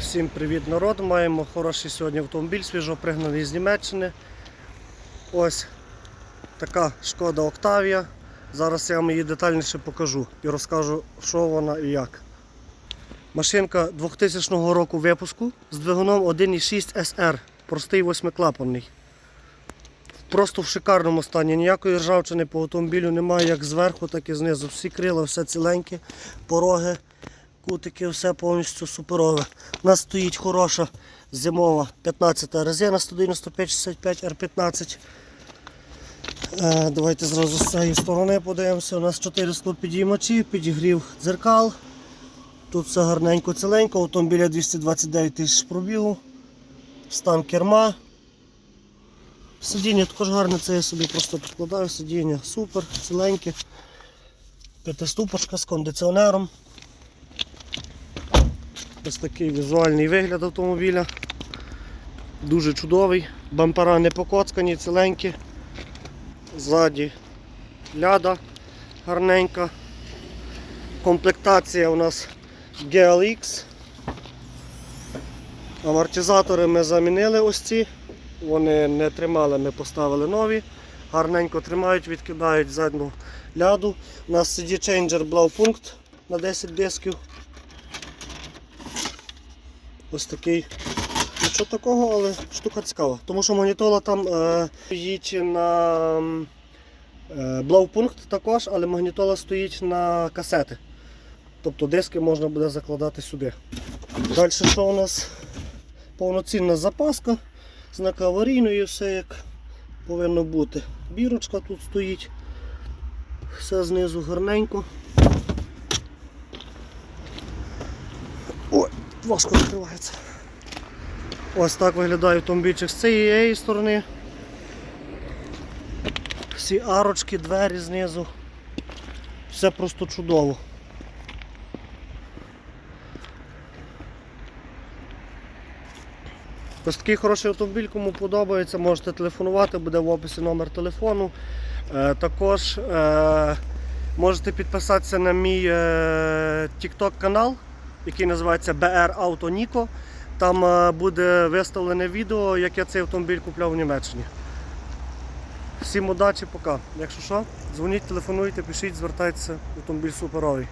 Всім привіт народ! Маємо хороший сьогодні автомобіль, свіжо пригнаний з Німеччини. Ось така шкода Октавія. Зараз я вам її детальніше покажу і розкажу, що вона і як. Машинка 2000 року випуску з двигуном 1.6 SR, простий восьмиклапанний. Просто в шикарному стані. Ніякої ржавчини по автомобілю немає як зверху, так і знизу. Всі крила, все ціленьке, пороги кутики, все повністю суперове. У нас стоїть хороша зимова 15 резина 195 R15. Е, давайте зразу з цієї сторони подивимося. У нас 400 підіймачів, підігрів дзеркал. Тут все гарненько ціленько, автомобіля 229 тисяч пробігу, стан керма. Сидіння також гарне, це я собі просто підкладаю, сидіння супер, ціленьке. П'ятиступочка з кондиціонером. Ось такий візуальний вигляд автомобіля. Дуже чудовий. Бампера не покоцкані, ціленькі. Ззаді ляда гарненька. Комплектація у нас GLX. Амортизатори ми замінили ось ці. Вони не тримали, ми поставили нові. Гарненько тримають, відкидають задню ляду. У нас CD Changer Blaupunkt на 10 дисків. Ось такий. Нічого такого, але штука цікава. Тому що магнітола там е, стоїть на е, блаупункт також, але магнітола стоїть на касети. Тобто диски можна буде закладати сюди. Далі що у нас? Повноцінна запаска, знак аварійної, все як повинно бути. Бірочка тут стоїть. Все знизу гарненько. Важко відкривається. Ось так виглядає автомобільчик з цієї сторони. Всі арочки, двері знизу. Все просто чудово. Ось такий хороший автомобіль, кому подобається, можете телефонувати, буде в описі номер телефону. Е, також е, можете підписатися на мій е, TikTok канал, який називається BR Auto Nico. Там е, буде виставлене відео, як я цей автомобіль купляв в Німеччині. Всім удачі, пока. Якщо що, дзвоніть, телефонуйте, пишіть, звертайтеся, автомобіль суперовий.